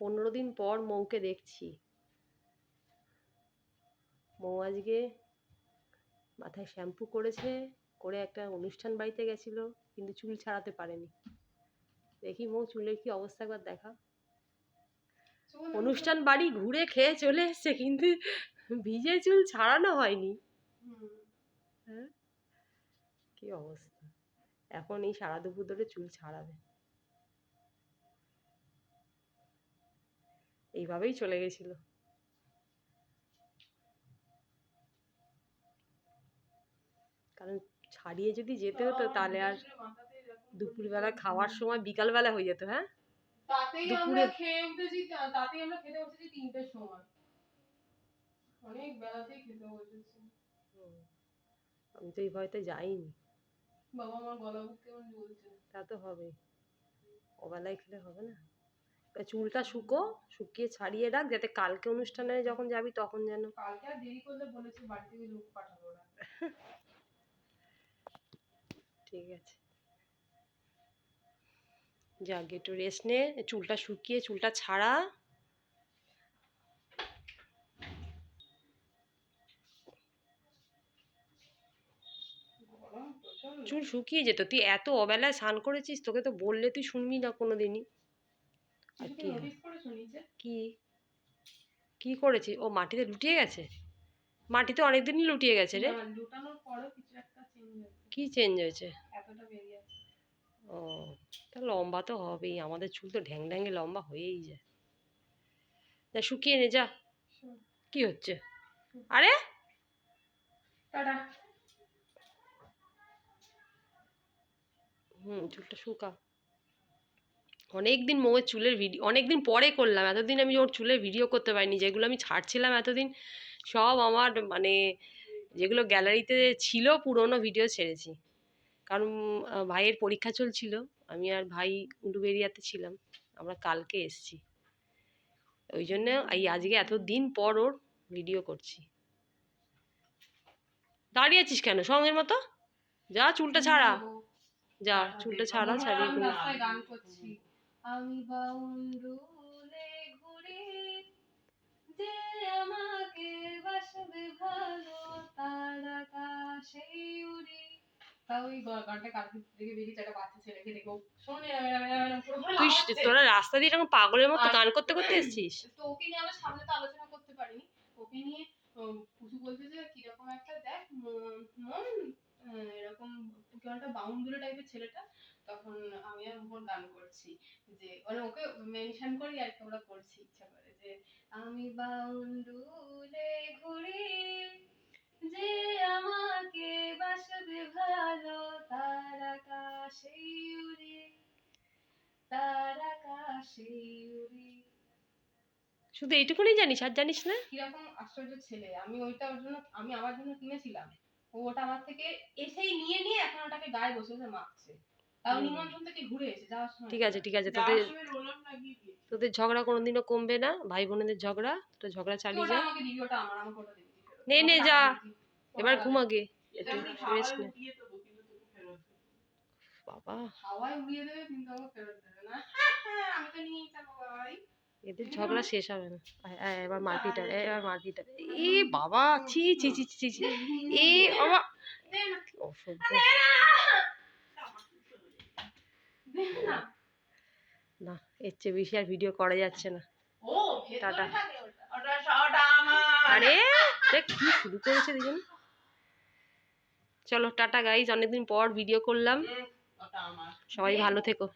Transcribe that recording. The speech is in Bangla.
পনেরো দিন পর মৌকে দেখছি। মৌ আজকে মাথায় শ্যাম্পু করেছে করে একটা অনুষ্ঠান বাড়িতে গেছিল কিন্তু চুল ছাড়াতে পারেনি। দেখি মৌ চুলের কি অবস্থা একবার দেখা। অনুষ্ঠান বাড়ি ঘুরে খেয়ে চলে এসছে কিন্তু ভিজে চুল ছাড়ানো হয়নি। হ্যাঁ? কি অবস্থা? এখন এই সারা দুপুর ধরে চুল ছাড়াবে। এইভাবেই চলে গেছিল। কারণ ছাড়িয়ে যদি যেতে হতো তাহলে আর দুপুরবেলা খাওয়ার সময় বিকালবেলা হয়ে যেত হ্যাঁ? তাতেই আমরা খেয়ে উঠেছি তাতেই আমরা খেতে বসেছি তিনটের সময়। অনেক বেলাতেই খেতে বসেছি। আমি তো এই ভয়তে যাইনি। বাবা আমার গলা বুক কেমন জ্বলছে তা তো হবে ওবেলায় খেলে হবে না। চুলটা শুকো শুকিয়ে ছাড়িয়ে রাখ যাতে কালকে অনুষ্ঠানে যখন যাবি তখন যেন। কালকে আর দেরি করলে বলেছে বাড়ি থেকে লোক পাঠাবো না। ঠিক আছে। যাক একটু রেস্ট নে চুলটা শুকিয়ে চুলটা ছাড়া। চুল শুকিয়ে যেত তুই এত অবেলায় স্নান করেছিস তোকে তো বললে তুই শুনবি না কোনোদিনই। আর কি করেছ কি? কি করেছিস ও মাটিতে লুটিয়ে গেছে? মাটিতে অনেকদিনই লুটিয়ে গেছে রে। কি চেঞ্জ হয়েছে? ও তা লম্বা তো হবেই। আমাদের চুল তো ঢ্যাং ঢ্যাঙে লম্বা হয়েই যায়। যা শুকিয়ে নে যা। কি হচ্ছে? আরে! হুম চুলটা শুকা। অনেক দিন মৌয়ের চুলের ভিডিও অনেক দিন পরে করলাম এতদিন আমি ওর চুলের ভিডিও করতে পারিনি যেগুলো আমি ছাড়ছিলাম এতদিন সব আমার মানে যেগুলো গ্যালারিতে ছিল পুরোনো ভিডিও ছেড়েছি। কারণ ভাইয়ের পরীক্ষা চলছিল আমি আর ভাই উলুবেরিয়াতে ছিলাম আমরা কালকে এসছি। ওই জন্য এই আজকে এত দিন পর ওর ভিডিও করছি। দাঁড়িয়ে আছিস কেন? সঙ্গের মতো? যা চুলটা ছাড়া। যা চুলটা ছাড়া ছাড়িয়ে গান করছি। আমি বাউন্ডুলে ঘুরি যে আমাকে বাসবে ভালো তার আকাশেই উড়ি। তুই তোরা রাস্তা দিয়ে এরকম পাগলের মতো গান করতে করতে এসেছিস? তো ওকে নিয়ে আমরা সামনে তো আলোচনা করতে পারিনি। ওকে নিয়ে পুচু বলছে যে কীরকম একটা দেখ মন এরকম কেমন একটা বাউন্ডুলে টাইপের ছেলেটা। তখন আমি আর মোহন গান করছি। যে মানে ওকে মেনশন করি আর কি আমরা করছি ইচ্ছা করে। যে আমি বাউন্ডুলে ঘুরি যে আমাকে বাসবে ভালো তার আকাশেই উড়ি তার আকাশেই উড়ি। শুধু এইটুকুনি জানিস আর জানিস না? কীরকম আশ্চর্য ছেলে। আমি ওইটা ওর জন্য আমি আমার জন্য কিনেছিলাম। ও ওটা আমার থেকে এসেই নিয়ে নিয়ে এখন ওটাকে গায়ে বসে বসে মাখছে। ঠিক আছে ঠিক আছে তোদের তোদের ঝগড়া কোনোদিনও কমবে না? ভাই বোনেদের ঝগড়া? তো ঝগড়া চালিয়ে যা। নে, নে, যা। এবার ঘুমাগে। একটু রেস্ট নে। বাবা। এদের ঝগড়া শেষ হবে না। এবার মারপিট হবে এবার মারপিট হবে। এ বাবা ছি ছি ছি ছি ছি। এ বাবা। অসভ্য। না। এর চেয়ে বেশি আর ভিডিও করা যাচ্ছে না। ও টাটা। আরে দেখ কি শুরু করেছে দুজন। চলো টাটা গাইজ অনেকদিন পর ভিডিও করলাম। সবাই ভালো থেকো।